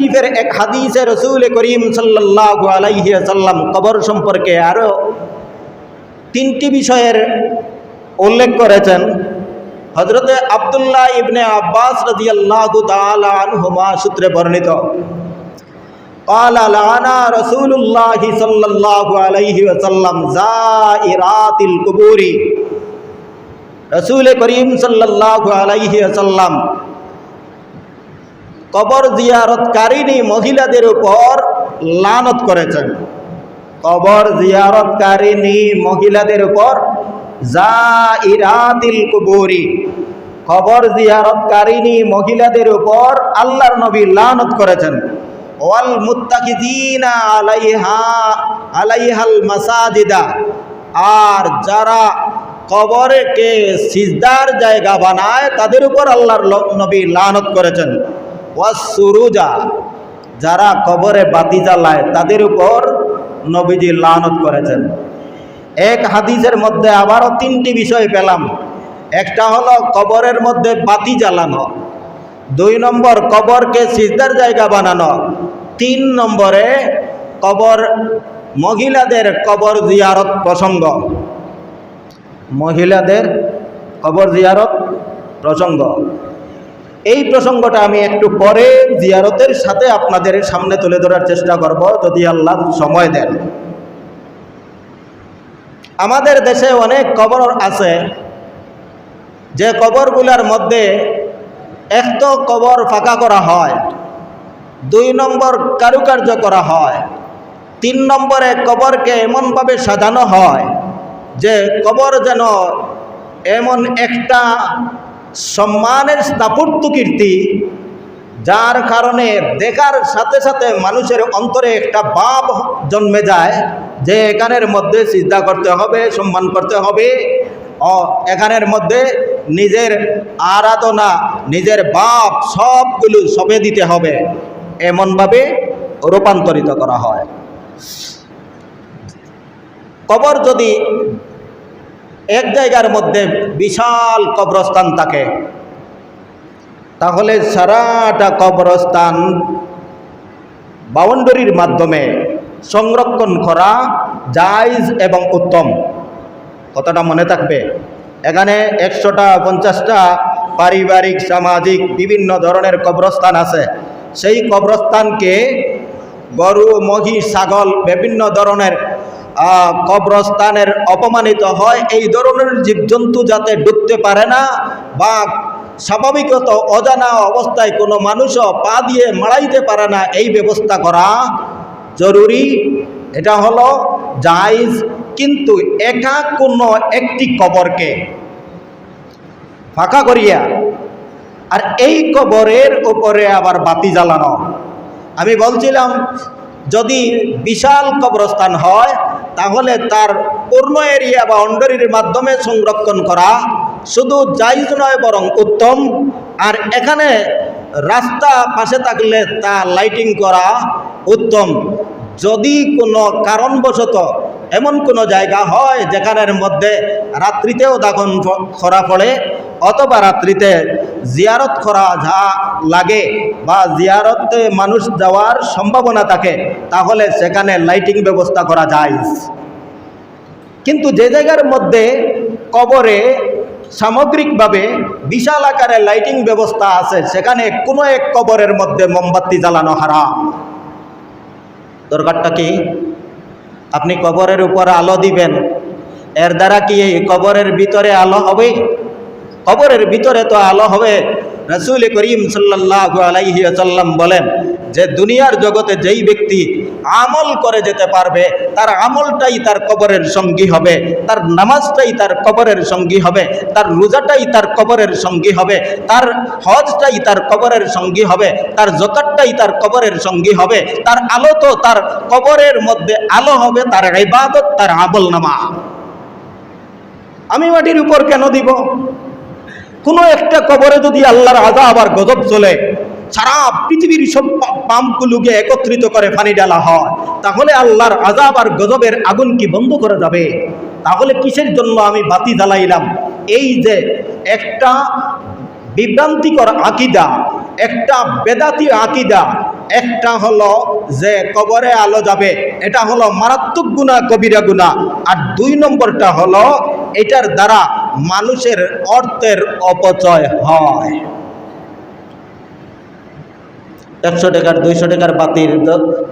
শরীফের এক হাদিসে রসুল করিম সাল্লাল্লাহু আলাইহি সাল্লাম কবর সম্পর্কে আরও তিনটি বিষয়ের উল্লেখ করেছেন হজরতে আবদুল্লাহ ইবনে আব্বাস রাদিয়াল্লাহু তাআলা আনহুমা সূত্রে বর্ণিত قال لعنا رسول الله صلى الله عليه وسلم زائرات القبور রসুল করিম সাল্লাল্লাহু আলাইহি ওয়াসাল্লাম কবর জিয়ারতকারিনী মহিলাদের উপর লানত করেছেন। কবর জিয়ারতকারিনী মহিলাদের উপর জাইরাতিল কুবুরি। কবর জিয়ারতকারিনী মহিলাদের উপর আল্লাহর নবী লানত করেছেন। ওয়াল মুত্তাকিদিনা আলাইহা, আলাইহাল মাসাজিদা। আর যারা কবরকে সিজদার জায়গা বানায়, তাদের উপর আল্লাহর নবী লানত করেছেন। ওয়াসুরুজা যারা কবরে বাতি জ্বালায়, তাদের উপর নবীজি লানত করেছেন। এক হাদিসের মধ্যে আবারও তিনটি বিষয় পেলাম। একটা হলো কবরের মধ্যে বাতি জ্বালানো। দুই নম্বর কবরকে সিজদার জায়গা বানানো। তিন নম্বরে কবর মহিলাদের কবর জিয়ারত প্রসঙ্গ। মহিলাদের কবর জিয়ারত প্রসঙ্গ। এই প্রসঙ্গটা আমি একটু পরে জিয়ারতের সাথে আপনাদের সামনে তুলে ধরার চেষ্টা করব, যদি আল্লাহ সময় দেন। আমাদের দেশে অনেক কবর আছে, যে কবরগুলোর মধ্যে এক তো কবর ফাঁকা করা হয়, দুই নম্বর কারুকার্য করা হয়, তিন নম্বরে কবরকে এমনভাবে সাজানো হয় যে কবর যেন এমন একটা সম্মানের স্থাপত্য কীর্তি, যার কারণে দেখার সাথে সাথে মানুষের অন্তরে একটা ভাব জন্মে যায় যে এখানের মধ্যে চিন্তা করতে হবে, সম্মান করতে হবে। ও এখানের মধ্যে নিজের আরাধনা, নিজের বাপ সবগুলো সবে দিতে হবে, এমনভাবে রূপান্তরিত করা হয়। কবর যদি এক জায়গার মধ্যে বিশাল কবরস্থান থাকে। তাহলে সারাটা কবরস্থান বাউন্ডারির মাধ্যমে সংরক্ষণ করা জায়জ এবং উত্তম। কতটা মনে থাকবে? এখানে একশোটা, পঞ্চাশটা পারিবারিক, সামাজিক, বিভিন্ন ধরনের কবরস্থান আছে। সেই কবরস্থানকে গরু, মহিষ, ছাগল, বিভিন্ন ধরনের কবরস্থানের অপমানিত হয়। এই ধরনের জীবজন্তু যাতে ঢুকতে পারে না বা স্বাভাবিকত অজানা অবস্থায় কোনো মানুষও পা দিয়ে মারাইতে পারে না, এই ব্যবস্থা করা জরুরি। এটা হলো জায়জ, কিন্তু একা কোনো একটি কবরকে ফাঁকা করিয়া আর এই কবরের উপরে আবার বাতি জ্বালানো। আমি বলছিলাম যদি বিশাল কবরস্থান হয়, তাহলে তার পূর্ণ এরিয়া বা অন্ডারির মাধ্যমে সংরক্ষণ করা শুধু জায়জ নয়, বরং উত্তম। আর এখানে রাস্তা পাশে থাকলে তা লাইটিং করা উত্তম। যদি কোনো কারণবশত এমন কোনো জায়গা হয়, যেখানের মধ্যে রাত্রিতেও দাগন করা পড়ে অথবা রাত্রিতে জিয়ারত করা যা লাগে বা জিয়ারতে মানুষ যাওয়ার সম্ভাবনা থাকে, তাহলে সেখানে লাইটিং ব্যবস্থা করা যায়। কিন্তু যে জায়গার মধ্যে কবরে সামগ্রিকভাবে বিশাল আকারে লাইটিং ব্যবস্থা আছে, সেখানে কোনো এক কবরের মধ্যে মোমবাতি জ্বালানো হারাম। দরকারটা কি? আপনি কবরের উপর আলো দিবেন, এর দ্বারা কি এই কবরের ভিতরে আলো হবে? কবরের ভিতরে তো আলো হবে। রসুল করিম সাল্লাল্লাহু আলাইহি আসাল্লাম বলেন, যে দুনিয়ার জগতে যেই ব্যক্তি আমল করে যেতে পারবে, তার আমলটাই তার কবরের সঙ্গী হবে, তার নামাজটাই তার কবরের সঙ্গী হবে, তার রোজাটাই তার কবরের সঙ্গী হবে, তার হজটাই তার কবরের সঙ্গী হবে, তার জকাতটাই তার কবরের সঙ্গী হবে, তার আলো তো তার কবরের মধ্যে আলো হবে, তার ইবাদত, তার আমল নামা আমি মাটির উপর কেন দিব? কোনো একটা কবরে যদি আল্লাহর আজা আবার গজব চলে, সারা পৃথিবীর সব পাম্পগুলোকে একত্রিত করে পানি ডালা হয়, তাহলে আল্লাহর আজাব আর গজবের আগুন কি বন্ধ করে যাবে? তাহলে কিসের জন্য আমি বাতি জ্বালাইলাম? এই যে একটা বিভ্রান্তিকর আকিদা, একটা বেদাতি আকিদা, একটা হলো যে কবরে আলো যাবে, এটা হলো মারাত্মক গুণা কবিরা গুণা আর দুই নম্বরটা হলো, এটার দ্বারা মানুষের অর্থের অপচয় হয়। একশো টাকার, দুইশো টাকার বাতির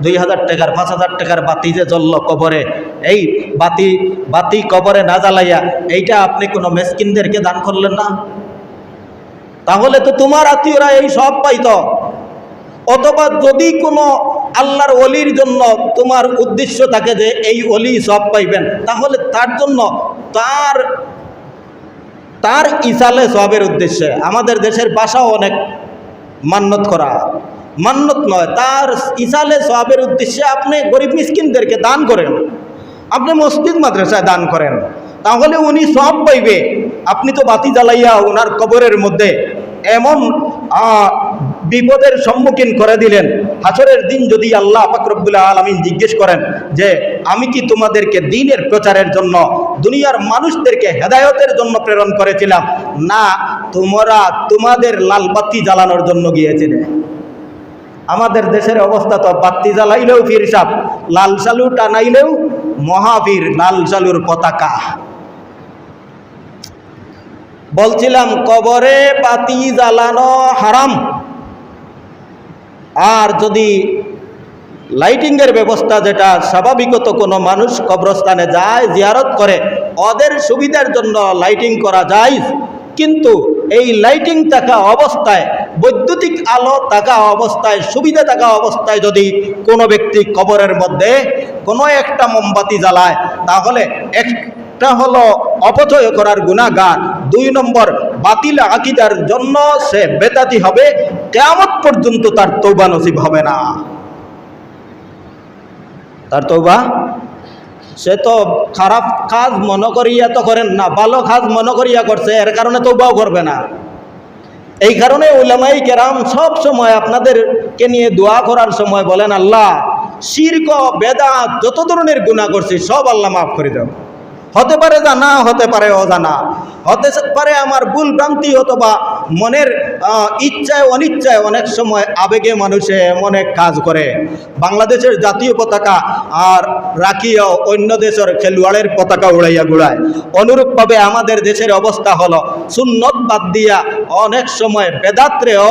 দুই হাজার টাকার, পাঁচ হাজার টাকার বাতি যে জ্বললো কবরে, এই বাতি বাতি কবরে না জ্বালাইয়া এইটা আপনি কোনো মেসকিনদেরকে দান করলেন না? তাহলে তো তোমার আত্মীয়রা এই সব পাইতো। অথবা যদি কোনো আল্লাহর অলির জন্য তোমার উদ্দেশ্য থাকে যে এই অলি সব পাইবেন, তাহলে তার জন্য তার তার ইসালে সবের উদ্দেশ্যে। আমাদের দেশের ভাষাও অনেক মান্যত করা। মান্যত নয়, তার ইসালে সবের উদ্দেশ্যে আপনি গরিব মিসকিনদেরকে দান করেন। আপনি মসজিদ, মাদ্রাসায় দান করেন। তাহলে উনি সব পাইবে। আপনি তো বাতি জ্বালাইয়া ওনার কবরের মধ্যে এমন বিপদের সম্মুখীন করে দিলেন। হাসরের দিন যদি আল্লাহ ফাকরবুল্লাহ আলমিন জিজ্ঞেস করেন যে, আমি কি তোমাদেরকে দিনের প্রচারের জন্য, দুনিয়ার মানুষদেরকে হেদায়তের জন্য প্রেরণ করেছিলাম? না, তোমরা তোমাদের লাল বাতি জ্বালানোর জন্য গিয়েছিলে। আমাদের দেশের অবস্থা তো বাতি জ্বালাইলেও ফির সাপ, লাল সালু টানাইলেও মহাবীর লাল সালুর পতাকা। বলছিলাম, কবরে বাতি জ্বালানো হারাম আর যদি লাইটিংয়ের ব্যবস্থা যেটা স্বাভাবিকত কোনো মানুষ কবরস্থানে যায়, জিয়ারত করে, ওদের সুবিধার জন্য লাইটিং করা যায়। কিন্তু এই লাইটিং থাকা অবস্থায়, বৈদ্যুতিক আলো থাকা অবস্থায়, সুবিধা থাকা অবস্থায় যদি কোনো ব্যক্তি কবরের মধ্যে কোনো একটা মোমবাতি জ্বালায়, তাহলে একটা হলো অপচয় করার গুণাগার। দুই নম্বর, বাতিল আকিদার জন্য সে বেতাতি হবে। কেমন পর্যন্ত তার তৌবা নসিব হবে না। তার তৌবা সে তো খারাপ কাজ মনে করিয়া তো করেন না, ভালো কাজ মনে করিয়া করছে, এর কারণে তৌবাও করবে না। এই কারণে উলামাই কেরাম সব সময় আপনাদেরকে নিয়ে দোয়া করার সময় বলেন, আল্লাহ, শির্ক বেদা যত ধরনের গুণা করছি, সব আল্লাহ মাফ করে দাও। হতে পারে জানা হতে পারে অজানা। হতে পারে আমার ভুল ভ্রান্তি অথবা মনের ইচ্ছায়, অনিচ্ছায় অনেক সময় আবেগে মানুষে এমন এক কাজ করে। বাংলাদেশের জাতীয় পতাকা আর রাখিয়া অন্য দেশের খেলোয়াড়ের পতাকা উড়াইয়া গুড়ায় অনুরূপভাবে আমাদের দেশের অবস্থা হলো সুন্নত বাদ দিয়া অনেক সময় বেদাত্রেও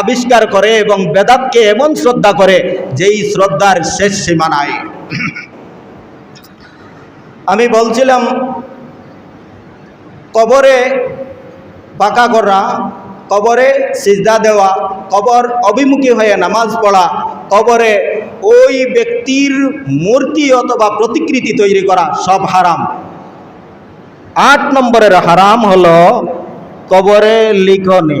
আবিষ্কার করে এবং বেদাতকে এমন শ্রদ্ধা করে যেই শ্রদ্ধার শেষ সীমা নাই। আমি বলছিলাম, কবরে পাকা করা, কবরে সিজদা দেওয়া, কবর অভিমুখী হয়ে নামাজ পড়া, কবরে ওই ব্যক্তির মূর্তি অথবা প্রতিকৃতি তৈরি করা সব হারাম। আট নম্বরের হারাম হলো কবরে লিখনে।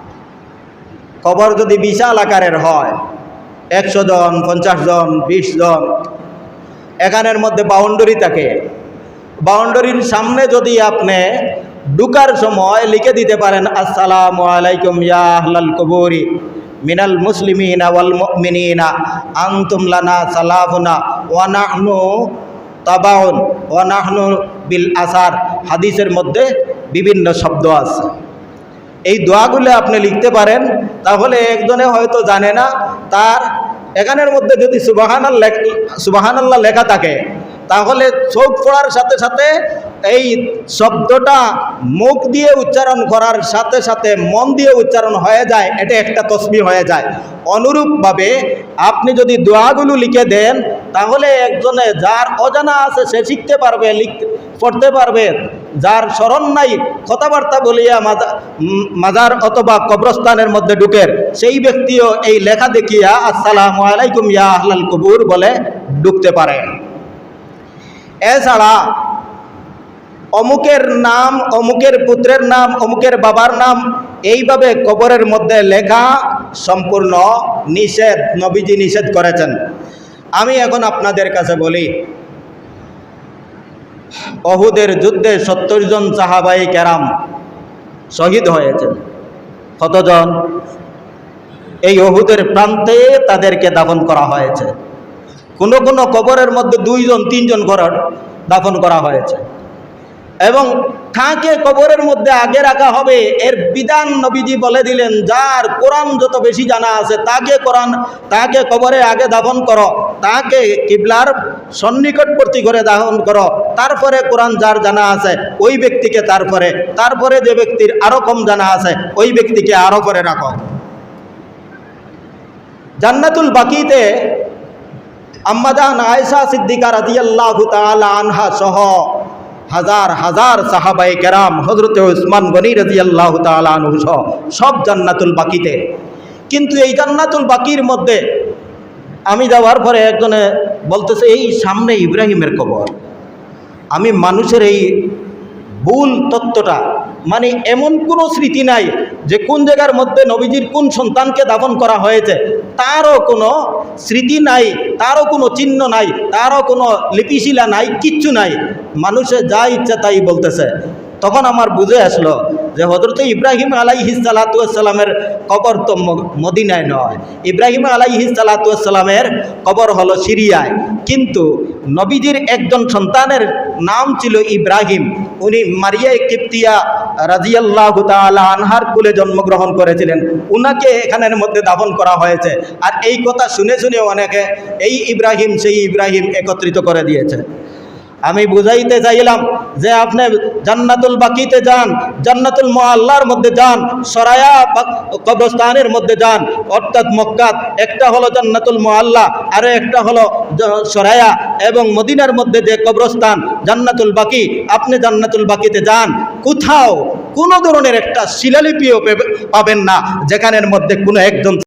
কবর যদি বিশাল আকারের হয়, একশো জন, পঞ্চাশ জন, বিশ জন, এখানের মধ্যে বাউন্ডারি থাকে। বাউন্ডারির সামনে যদি আপনি ঢুকার সময় লিখে দিতে পারেন, আসসালামু আলাইকুম ইয়া আহলাল কবুরি, মিনাল মুসলিমিনা ওয়াল মুমিনিনা, আনতুম লানা সালাফুনা তাবাউন বিল আসার। হাদিসের মধ্যে বিভিন্ন শব্দ আছে। এই দোয়াগুলো আপনি লিখতে পারেন, তাহলে একজনে হয়তো জানে না, তার এখানের মধ্যে যদি সুবাহান সুবাহান আল্লাহ লেখা থাকে, তাহলে চোখ পড়ার সাথে সাথে এই শব্দটা মুখ দিয়ে উচ্চারণ করার সাথে সাথে মন দিয়ে উচ্চারণ হয়ে যায়, এটা একটা তসবি হয়ে যায়। অনুরূপভাবে আপনি যদি দোয়াগুলো লিখে দেন, তাহলে একজনে যার অজানা আছে সে শিখতে পারবে লিখতে পড়তে পারবে। যার স্মরণ নাই, কথাবার্তা বলিয়া মাজার অথবা কবরস্থানের মধ্যে ঢুকের। সেই ব্যক্তিও এই লেখা দেখিয়া, আসসালাম আলাইকুম ইয়া আহলাল কবুর বলে ঢুকতে পারে। এছাড়া, অমুকের নাম, অমুকের পুত্রের নাম, অমুকের বাবার নাম, এইভাবে কবরের মধ্যে লেখা সম্পূর্ণ নিষেধ, নবীজি নিষেধ করেছেন। আমি এখন আপনাদের কাছে বলি অহুদের যুদ্ধে সত্তর জন সাহাবাই ক্যারাম শহীদ হয়েছেন। কতজন? এই অহুদের প্রান্তে তাদেরকে দাফন করা হয়েছে। কোনো কোনো কবরের মধ্যে দুইজন, তিনজন করার দাফন করা হয়েছে। এবং কাকে কবরের মধ্যে আগে রাখা হবে। এর বিধান নবীজি বলে দিলেন, যার কোরআন যত বেশি জানা আছে, তাকে কোরআন, তাকে কবরে আগে দাফন করো, তাকে কিবলার সন্নিকটবর্তী করে দাফন করো। তারপরে কোরআন যার জানা আছে, ওই ব্যক্তিকে তারপরে তারপরে যে ব্যক্তির আরও কম জানা আছে, ওই ব্যক্তিকে আরও করে রাখো। জান্নাতুল বাকিতে আম্মাদান আয়েশা সিদ্দিকা রাদিয়াল্লাহু তাআলা আনহা সহ হাজার হাজার সাহাবাই কেরাম হজরত উসমান গনি রাদিয়াল্লাহু তালুস আনহু সহ সব জান্নাতুল বাকিতে। কিন্তু এই জান্নাতুল বাকির মধ্যে আমি যাওয়ার পরে একজনে বলতেছে, এই সামনে ইব্রাহিমের কবর। আমি মানুষের এই ভুল তত্ত্বটা মানে এমন কোনো স্মৃতি নাই যে কোন জায়গার মধ্যে নবীজির কোন সন্তানকে দাফন করা হয়েছে, তারও কোনো স্মৃতি নাই, তারও কোনো চিহ্ন নাই, তারও কোনো লিপিশিলা নাই, কিচ্ছু নাই। মানুষে যা ইচ্ছা তাই বলতেছে। তখন আমার বুঝে আসলো যে হজরত ইব্রাহিম আলাইহি সালাতামের কবর তো মদিনায় নয়। ইব্রাহিম আলাইহি সালাতামের কবর হলো সিরিয়ায়। কিন্তু নবীজির একজন সন্তানের নাম ছিল ইব্রাহিম। উনি মারিয়া কিপ্তিয়া রাজিয়াল্লাহ আনহার কুলে জন্মগ্রহণ করেছিলেন। উনাকে এখানের মধ্যে দাফন করা হয়েছে। আর এই কথা শুনে শুনে অনেকে এই ইব্রাহিম, সেই ইব্রাহিম একত্রিত করে দিয়েছে। আমি বুঝাইতে চাইলাম যে আপনি জান্নাতুল বাকিতে যান, জান্নাতুল মোয়াল্লার মধ্যে যান, সরায়া কবরস্থানের মধ্যে যান। অর্থাৎ মক্কাত একটা হলো জান্নাতুল মোয়াল্লা, আর একটা হলো সরায়া এবং মদিনার মধ্যে যে কবরস্থান, জান্নাতুল বাকি। আপনি জান্নাতুল বাকিতে যান। কোথাও কোনো ধরনের একটা শিলালিপিও পেবে- পাবেন না, যেখানের মধ্যে কোনো একজন